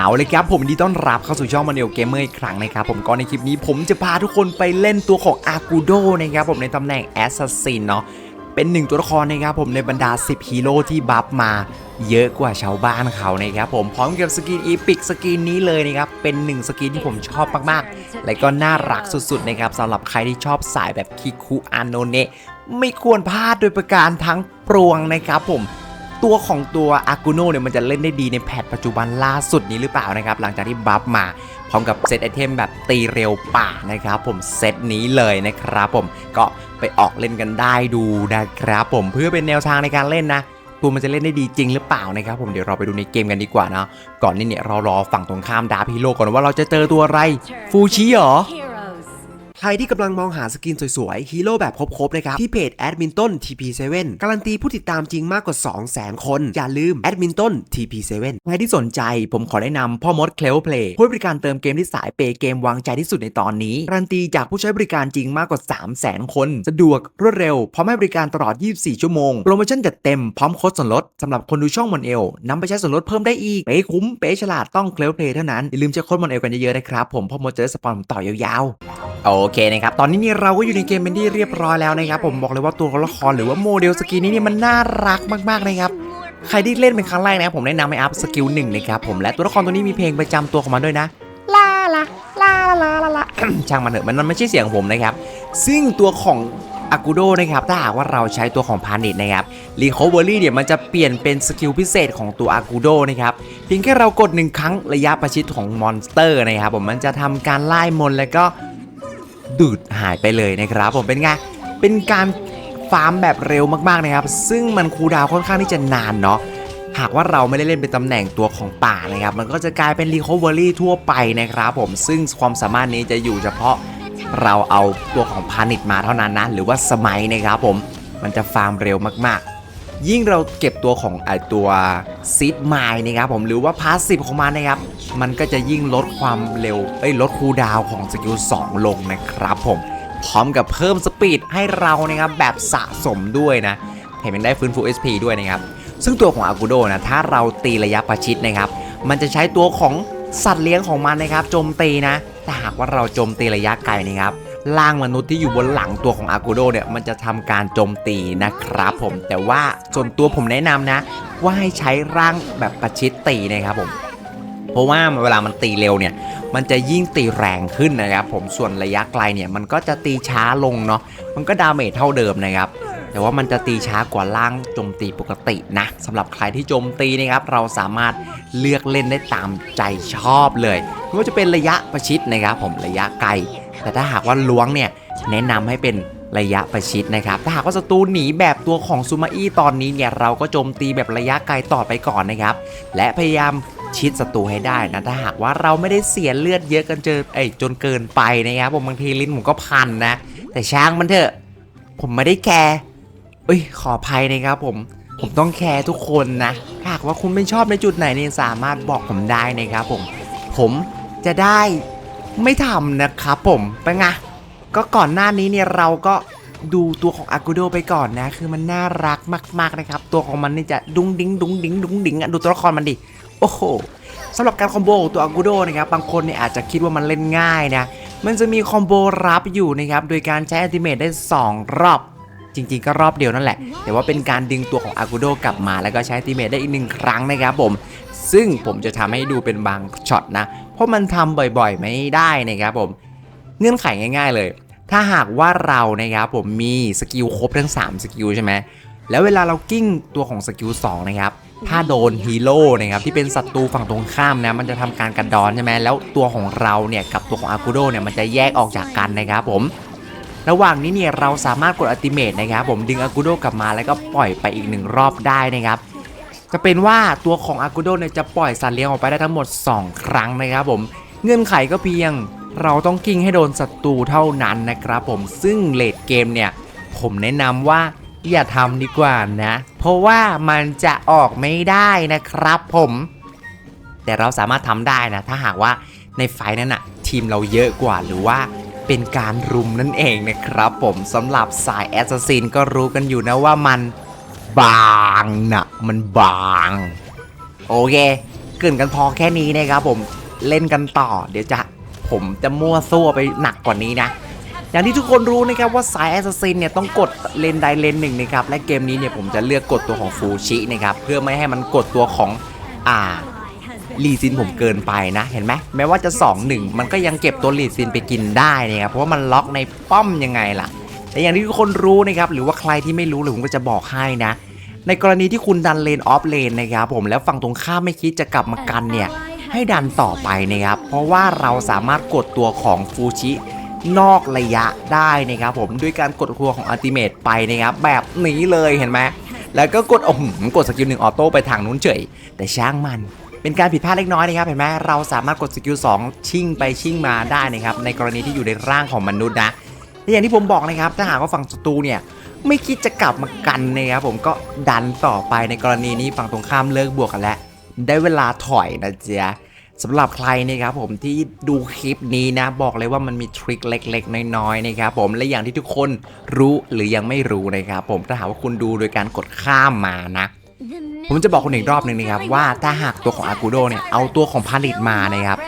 เอาเลยครับผมดีต้อนรับเข้าสู่ช่องมาเนลเกมเมอร์อีกครั้งนะครับผมก็ในคลิปนี้ผมจะพาทุกคนไปเล่นตัวของอากูโดนะครับผมในตำแหน่งแอสซัสซินเนาะเป็นหนึ่งตัวละครนะครับผมในบรรดา 10 ฮีโร่ที่บัฟมาเยอะกว่าชาวบ้านเขานะครับผมพร้อมกับสกินอีพิกสกินนี้เลยนะครับเป็นหนึ่งสกินที่ผมชอบมากๆ และก็น่ารักสุดๆนะครับสำหรับใครที่ชอบสายแบบคิคุอานโนเนะไม่ควรพลาดโดยประการทั้งปวงนะครับผม ตัวของตัวอากูโนเนี่ยมันจะเล่นได้ดีในแพทปัจจุบันล่าสุดนี้หรือเปล่านะครับ หลังจากที่บัฟมาพร้อมกับเซตไอเทมแบบตีเร็วป่านะครับ ผมเซตนี้เลยนะครับผมก็ไปออกเล่นกันได้ดูนะครับ ผมเพื่อเป็นแนวทางในการเล่นนะตัวมันจะเล่นได้ดีจริงหรือเปล่านะครับ ผมเดี๋ยวเราไปดูในเกมกันดีกว่านะก่อนนี้เนี่ยเรารอฝั่งตรงข้ามดาพีโลก่อนว่าเราจะเจอตัวอะไรฟูชิเหรอ ใครที่กำลังมองหาสกินสวยๆ ฮีโร่แบบครบๆนะครับ ที่เพจแอดมินต้น TP7 การันตีผู้ติดตามจริงมากกว่า 200,000 คน อย่าลืมแอดมินต้น TP7 ใครที่สนใจผมขอแนะนำพ่อมดเคลวเพลย์ผู้ให้บริการเติมเกมที่สายเปย์เกมวางใจที่สุดในตอนนี้ การันตีจากผู้ใช้บริการจริงมากกว่า 3 0 0 0 0 0 คน สะดวกรวดเร็วพร้อมให้บริการตลอด 24 ชั่วโมงโปรโมชั่นจัดเต็มพร้อมโค้ดส่วนลดสำหรับคนดูช่องมอนเอลนำไปใช้ส่วนลดเพิ่มได้อีกเป๊ะคุ้มเป๊ะฉลาดต้องเคลวเพลย์เท่านั้นอย่าลืมใช้โค้ดมอนเอลกันเยอะๆนะครับผมพ่อมดจะได้สปอนต่อยาวๆ โอเคนะครับ ตอนนี้เนี่ยเราก็อยู่ในเกมเป็นที่เรียบร้อยแล้วนะครับ ผมบอกเลยว่าตัวละครหรือว่าโมเดลสกินนี้เนี่ยมันน่ารักมากๆนะครับ ใครที่เล่นเป็นครั้งแรกนะครับผมแนะนำให้อัพสกิลหนึ่งนะครับผม และตัวละครตัวนี้มีเพลงประจำตัวของมันด้วยนะ ลาลาลาลาลาลาช่างมันเถอะมันมันไม่ใช่เสียงผมนะครับ ซึ่งตัวของอากูโดนะครับถ้าหากว่าเราใช้ตัวของพานิตนะครับรีคอเวอรี่เนี่ยมันจะเปลี่ยนเป็นสกิลพิเศษของตัวอากูโดนะครับเพียงแค่เรากดหนึ่งครั้งระยะประชิดของมอนสเตอร์นะครับผมมันจะทำการไล่มนต์แล้วก็ ดูดหายไปเลยนะครับผมเป็นไงเป็นการฟาร์มแบบเร็วมากๆนะครับ ซึ่งมันคูดาวค่อนข้างที่จะนานเนาะหากว่าเราไม่ได้เล่นเป็นตำแหน่งตัวของป่านะครับ มันก็จะกลายเป็น Recovery ทั่วไปนะครับผมซึ่งความสามารถนี้จะอยู่เฉพาะเราเอาตัวของพานิตมาเท่านั้นนะหรือว่าสมัยนะครับผมมันจะฟาร์มเร็วมากๆ ยิ่งเราเก็บตัวของไอตัวซีดไมล์นะครับผมหรือว่าพาสซีฟของมันนะครับ มันก็จะยิ่งลดความเร็วเอ้ยลดคูดาวของสกิล2ลงนะครับผมพร้อมกับเพิ่มสปีดให้เรานะครับแบบสะสมด้วยนะแถมยังได้ฟื้นฟู SP ด้วยนะครับซึ่งตัวของอากูโดนะถ้าเราตีระยะประชิดนะครับ มันจะใช้ตัวของสัตว์เลี้ยงของมันนะครับโจมตีนะแต่หากว่าเราโจมตีระยะไกลนะครับ ร่างมนุษย์ที่อยู่บนหลังตัวของอากูโดเนี่ยมันจะทำการโจมตีนะครับผมแต่ว่าส่วนตัวผมแนะนำนะ ว่าให้ใช้ร่างแบบประชิดตีนะครับผมเพราะว่าเวลามันตีเร็วเนี่ย มันจะยิ่งตีแรงขึ้นนะครับผมส่วนระยะไกลเนี่ยมันก็จะตีช้าลงเนาะมันก็ดาเมจเท่าเดิมนะครับแต่ว่ามันจะตีช้ากว่าล่างโจมตีปกตินะสำหรับใครที่โจมตีนะครับ เราสามารถเลือกเล่นได้ตามใจชอบเลยไม่ว่าจะเป็นระยะประชิดนะครับ ผมระยะไกล แต่ถ้าหากว่าล้วงเนี่ยแนะนำให้เป็นระยะประชิดนะครับ ถ้าหากว่าศัตรูหนีแบบตัวของซูมาอี้ตอนนี้เนี่ยเราก็โจมตีแบบระยะไกลต่อไปก่อนนะครับ และพยายามชิดศัตรูให้ได้นะถ้าหากว่าเราไม่ได้เสียเลือดเยอะกันเจอเอ้จนเกินไปนะครับผมบางทีลิ้นผมก็พันนะ แต่ช่างมันเถอะ ผมไม่ได้แคร์เอ้ยขออภัยนะครับผมผมต้องแคร์ทุกคนนะหากว่าคุณไม่ชอบในจุดไหนเนี่ยสามารถบอกผมได้นะครับผม ผมจะได้ ไม่ทำนะครับผมเป็นไงก็ก่อนหน้านี้เนี่ยเราก็ดูตัวของอากูโดไปก่อนนะ คือมันน่ารักมากๆนะครับ ตัวของมันนี่จะดุ้งดิ้งดุ้งดิ้งดุ้งดิ้งอะดูตัวละครมันดิ โอ้โหสำหรับการคอมโบของตัวอากูโดนะครับ บางคนเนี่ยอาจจะคิดว่ามันเล่นง่ายนะ มันจะมีคอมโบรับอยู่นะครับ โดยการใช้อัติเมทได้ 2 รอบ จริงๆ ก็รอบเดียวนั่นแหละ แต่ว่าเป็นการดึงตัวของอากูโดกลับมา แล้วก็ใช้อัติเมทได้อีกหนึ่งครั้งนะครับผม ซึ่งผมจะทำให้ดูเป็นบางช็อตนะ เพราะมันทำบ่อยๆ ไม่ได้นะครับผม เงื่อนไขง่ายๆเลย ถ้าหากว่าเรานะครับผมมีสกิลครบทั้ง 3 สกิลใช่ไหมแล้วเวลาเรากิ้งตัวของสกิล2นะครับถ้าโดนฮีโร่นะครับที่เป็นศัตรูฝั่งตรงข้ามนะมันจะทำการกระดอนใช่ไหมแล้วตัวของเราเนี่ยกับตัวของอากูโดเนี่ยมันจะแยกออกจากกันนะครับผม ระหว่างนี้เนี่ยเราสามารถกดอัติเมทนะครับผมดึงอากูโดกลับมาแล้วก็ปล่อยไปอีกหนึ่งรอบได้นะครับ จะเป็นว่าตัวของอากูโดเนี่ยจะปล่อยสัตว์เลี้ยงออกไปได้ทั้งหมด 2 ครั้งนะครับผม เงื่อนไขก็เพียงเราต้องกิ้งให้โดนศัตรูเท่านั้นนะครับผมซึ่งเลดเกมเนี่ยผมแนะนำว่าอย่าทำดีกว่านะ เพราะว่ามันจะออกไม่ได้นะครับผม แต่เราสามารถทำได้นะ ถ้าหากว่าในไฟล์นั้นนะทีมเราเยอะกว่าหรือว่าเป็นการรุมนั่นเองนะครับผมสำหรับสายแอสซัสซินก็รู้กันอยู่นะว่ามัน บางนะมันบาง โอเคเกินกันพอแค่นี้นะครับผมเล่นกันต่อ เดี๋ยวจะผมจะมั่วซั่วไปหนักกว่านี้นะ อย่างที่ทุกคนรู้นะครับว่าสายแอสซัสซินเนี่ยต้องกดเลนใดเลนหนึ่งนะครับและเกมนี้เนี่ยผมจะเลือกกดตัวของฟูชินะครับเพื่อไม่ให้มันกดตัวของอ่าลีซินผมเกินไปนะ เห็นไหมแม้ว่าจะ 2 1 มันก็ยังเก็บตัวลีซินไปกินได้นะครับเพราะว่ามันล็อกในป้อมยังไงล่ะ แต่อย่างที่ทุกคนรู้นะครับหรือว่าใครที่ไม่รู้หรือผมก็จะบอกให้นะ ในกรณีที่คุณดันเลนออฟเลนนะครับผมแล้วฝั่งตรงข้ามไม่คิดจะกลับมากันเนี่ยให้ดันต่อไปนะครับ เพราะว่าเราสามารถกดตัวของฟูชินอกระยะได้นะครับผมด้วยการกดครัวของอัลติเมตไปนะครับแบบนี้เลยเห็นไหมแล้วก็กดโอ้โหกดสกิลหนึ่งออโต้ไปทางนู้นเฉย แต่ช่างมันเป็นการผิดพลาดเล็กน้อยนะครับเห็นไหมเราสามารถกดสกิล2ชิ่งไปชิ่งมาได้นะครับในกรณีที่อยู่ในร่างของมนุษย์นะ และอย่างที่ผมบอกนะครับถ้าหากว่าฝั่งศัตรูเนี่ยไม่คิดจะกลับมากันนะครับผมก็ดันต่อไปในกรณีนี้ฝั่งตรงข้ามเลิกบวกกันแล้ว ได้เวลาถอยนะเจ๊ะสำหรับใครนะครับผมที่ดูคลิปนี้นะ บอกเลยว่ามันมีทริคเล็กๆ น้อยๆนะครับผมและอย่างที่ทุกคนรู้หรือยังไม่รู้นะครับผมถ้าหากว่าคุณดูโดยการกดข้ามมานะ ผมจะบอกคุณอีกรอบหนึ่งนะครับว่าถ้าหากตัวของอากูโดเนี่ยเอาตัวของผลิตมานะครับ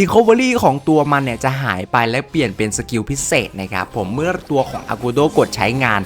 Recovery ของตัวมันเนี่ยจะหายไปและเปลี่ยนเป็นสกิลพิเศษนะครับผมเมื่อตัวของอากูโดกดใช้งาน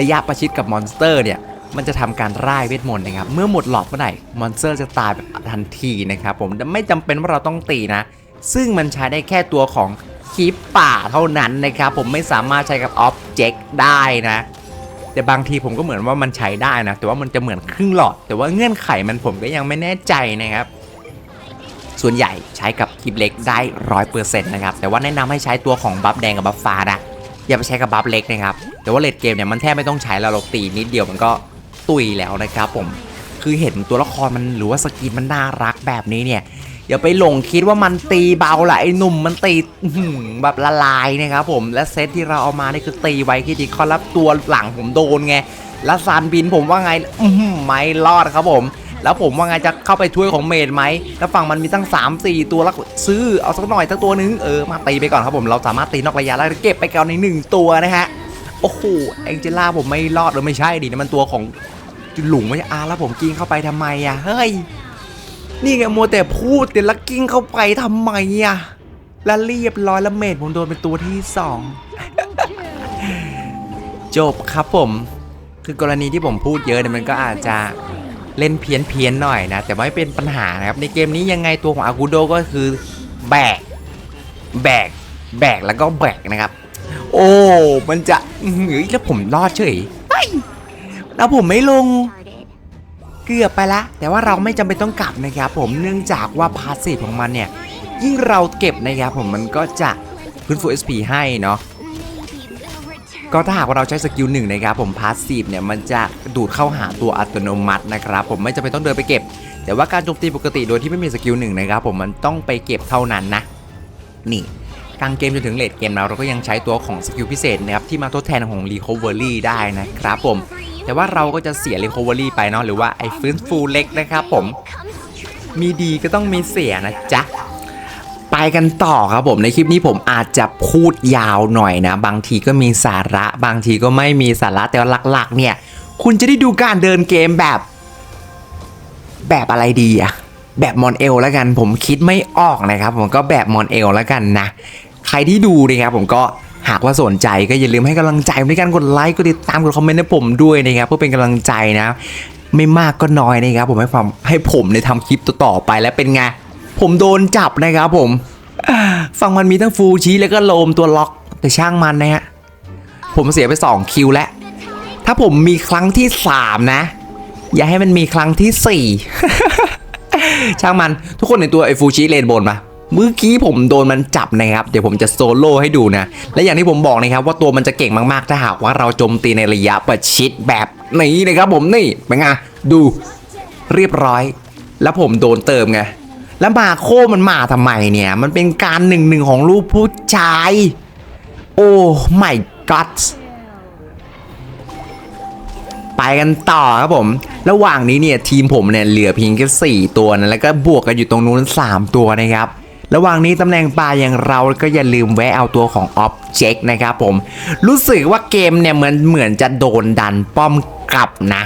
ระยะประชิดกับมอนสเตอร์เนี่ยมันจะทำการร่ายเวทมนต์นะครับ เมื่อหมดหลอดเมื่อไหร่มอนสเตอร์จะตายแบบทันทีนะครับผมไม่จำเป็นว่าเราต้องตีนะ ซึ่งมันใช้ได้แค่ตัวของคีปป่าเท่านั้นนะครับผมไม่สามารถใช้กับอ็อบเจกต์ได้นะ แต่บางทีผมก็เหมือนว่ามันใช้ได้นะ แต่ว่ามันจะเหมือนครึ่งหลอด แต่ว่าเงื่อนไขมันผมก็ยังไม่แน่ใจนะครับ ส่วนใหญ่ใช้กับคลิปเล็กได้ร้อยเปอร์เซ็นต์นะครับ แต่ว่าแนะนำให้ใช้ตัวของบัฟแดงกับบัฟฟ้านะ อย่าไปใช้กับบัฟเล็กนะครับ แต่ว่าเลดเกมเนี่ยมันแทบไม่ต้องใช้แล้วเราตีนิดเดียวมันก็ตุยแล้วนะครับผม คือเห็นตัวละครมันหรือว่าสกินมันน่ารักแบบนี้เนี่ย อย่าไปหลงคิดว่ามันตีเบาละไอ้หนุ่มมันตีแบบละลายนะครับผม และเซตที่เราเอามานี่คือตีไว้คิดดีคอรับตัวหลังผมโดนไง แล้วซานบินผมว่าไงไม่รอดครับผม แล้วผมว่าไงจะเข้าไปช่วยของเมดไหมแล้วฝั่งมันมีตั้ง 3 4 ตัวแล้วซื้อเอาสักหน่อยสักตัวนึงเออมาตีไปก่อนครับผมเราสามารถตีนอกระยะแล้วเก็บไปก่อนในหนึ่งตัวนะฮะโอ้โหแองเจล่าผมไม่รอดหรือไม่ใช่ดินี่มันตัวของหลุงไม่ใช่อาแล้วผมกินเข้าไปทำไมอะเฮ้ยนี่ไงมัวแต่พูดแต่ละกิ้งเข้าไปทำไมอะแล้วเรียบร้อยแล้วเมดผมโดนเป็นตัวที่สองจบครับผม คือกรณีที่ผมพูดเยอะเนี่ยมันก็อาจจะ เล่นเพี้ยนเพี้ยนๆหน่อยนะ แต่ไม่เป็นปัญหานะครับ ในเกมนี้ยังไงตัวของอากูโดก็คือแบก แบก แบกแล้วก็แบกนะครับ โอ้ มันจะอื้อหือแล้วผมรอดเฉยแล้วผมไม่ลงเกือบไปละ แต่ว่าเราไม่จำเป็นต้องกลับนะครับผมเนื่องจากว่าพาสซีฟของมันเนี่ย ยิ่งเราเก็บนะครับผมมันก็จะพื้นฟู SP ให้เนาะ ก็ถ้าหากว่าเราใช้สกิลหนึ่งนะครับผมพาสซีฟเนี่ยมันจะดูดเข้าหาตัวอัตโนมัตินะครับผมไม่จำเป็นต้องเดินไปเก็บ แต่ว่าการโจมตีปกติโดยที่ไม่มีสกิลหนึ่งนะครับผมมันต้องไปเก็บเท่านั้นนะ นี่กลางเกมจนถึงเลดเกมเราเราก็ยังใช้ตัวของสกิลพิเศษนะครับที่มาทดแทนของ Recovery ได้นะครับผม แต่ว่าเราก็จะเสีย Recovery ไปเนาะหรือว่าไอ้ฟื้นฟูเล็กนะครับผม มีดีก็ต้องมีเสียนะจ๊ะ ไปกันต่อครับผมในคลิปนี้ผมอาจจะพูดยาวหน่อยนะ บางทีก็มีสาระ บางทีก็ไม่มีสาระแต่หลักๆ เนี่ย คุณจะได้ดูการเดินเกมแบบ แบบอะไรดีอะแบบมอนเอลแล้วกัน ผมคิดไม่ออกนะครับ ผมก็แบบมอนเอลแล้วกันนะ ใครที่ดูนะครับผมก็หากว่าสนใจก็อย่าลืมให้กำลังใจผมด้วยการกดไลค์กดติดตามกดคอมเมนต์ให้ผมด้วยนะครับเพื่อเป็นกำลังใจนะ ไม่มากก็น้อยนะครับผมให้ความให้ผมในยทำคลิปต่อไปแล้วเป็นไง ผมโดนจับนะครับผม ฝั่งมันมีทั้งฟูชีแล้วก็โลมตัวล็อกแต่ช่างมันนะฮะ ผมเสียไป 2 คิวแล้ว ถ้าผมมีครั้งที่ 3 นะ อย่าให้มันมีครั้งที่ 4 ช่างมันทุกคนในตัวไอ้ฟูชิเลนบนมาเมื่อกี้ผมโดนมันจับนะครับ เดี๋ยวผมจะโซโล่ให้ดูนะ และอย่างที่ผมบอกนะครับว่าตัวมันจะเก่งมากๆ ถ้าหากว่าเราโจมตีในระยะประชิดแบบนี้นะครับผมนี่เป็นไงดูเรียบร้อย แล้วผมโดนเติมไง แล้วมาโคมันมาทำไมเนี่ย มันเป็นการหนึ่งหนึ่งของลูกผู้ชาย โอ้ไม่กัดไปกันต่อครับผม ระหว่างนี้เนี่ยทีมผมเนี่ยเหลือเพียงแค่สี่ตัวนะแล้วก็บวกกันอยู่ตรงนู้น 3 ตัวนะครับ ระหว่างนี้ตำแหน่งปลาอย่างเราก็อย่าลืมแวะเอาตัวของ Object นะครับผม รู้สึกว่าเกมเนี่ยเหมือนเหมือนจะโดนดันป้อมกลับนะ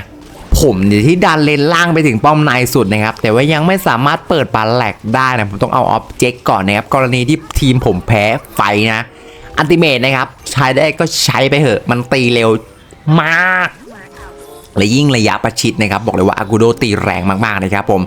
มอยู่ที่ดันเลนล่างไปถึงป้อมในสุดนะครับ แต่ว่ายังไม่สามารถเปิดปาแหลกได้นะ ผมต้องเอาออบเจกต์ก่อนนะครับ กรณีที่ทีมผมแพ้ไฟนะ อันติเมตนะครับ ใช้ได้ก็ใช้ไปเถอะ มันตีเร็วมาก และยิ่งระยะประชิดนะครับบอกเลยว่าอากูโดตีแรงมากๆนะครับผม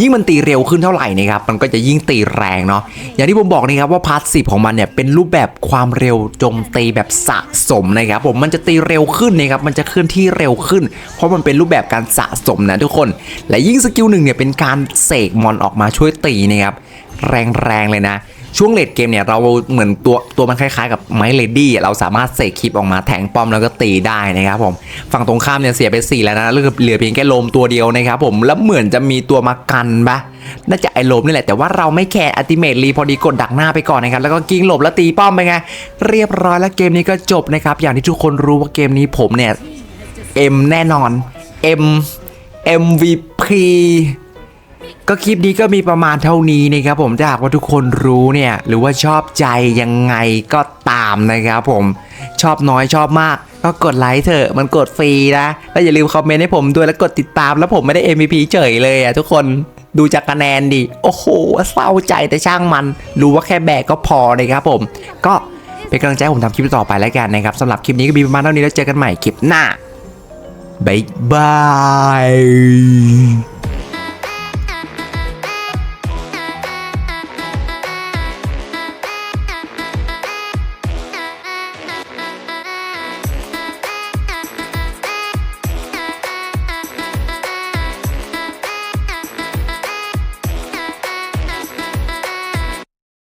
ยิ่งมันตีเร็วขึ้นเท่าไหร่นะครับมันก็จะยิ่งตีแรงเนาะอย่างที่ผมบอกนะครับว่าพาร์ทสิของมันเนี่ยเป็นรูปแบบความเร็วโจมตีแบบสะสมนะครับผมมันจะตีเร็วขึ้นนะครับมันจะเคลื่อนที่เร็วขึ้น เพราะมันเป็นรูปแบบการสะสมนะทุกคน และยิ่งสกิลหนึ่งเนี่ยเป็นการเสกมอนออกมาช่วยตีนะครับแรงๆเลยนะ ช่วงเลดเกมเนี่ยเราเหมือนตัวตัวมันคล้ายๆ กับไม้เลดี้เราสามารถเสกคลิปออกมาแทงป้อมแล้วก็ตีได้นะครับผมฝั่งตรงข้ามเนี่ยเสียไป 4 แล้วนะเหลือเหลือเพียงแค่โลมตัวเดียวนะครับผมแล้วเหมือนจะมีตัวมากันปะน่าจะไอโลมนี่แหละแต่ว่าเราไม่แคร์อัติเมทรีพอดีกดดักหน้าไปก่อนนะครับแล้วก็กิ้งหลบแล้วตีป้อมไปไงเรียบร้อยแล้วเกมนี้ก็จบนะครับอย่างที่ทุกคนรู้ว่าเกมนี้ผมเนี่ย M แน่นอน M MVP ก็คลิปนี้ก็มีประมาณเท่านี้นะครับผมถ้าหากว่าทุกคนรู้เนี่ยหรือว่าชอบใจยังไงก็ตามนะครับผมชอบน้อยชอบมาก ก็กดไลค์เถอะมันกดฟรีนะแล้วอย่าลืมคอมเมนต์ให้ผมด้วยแล้วกดติดตามแล้วผมไม่ได้ MVP เฉยเลยอะทุกคนดูจากคะแนนดิ โอ้โหเศร้าใจแต่ช่างมัน รู้ว่าแค่แบกก็พอนะครับผม ก็เป็นกำลังใจผมทำคลิปต่อไปแล้วกันนะครับสำหรับคลิปนี้ก็มีประมาณเท่านี้แล้วเจอกันใหม่คลิปหน้า บ๊ายบาย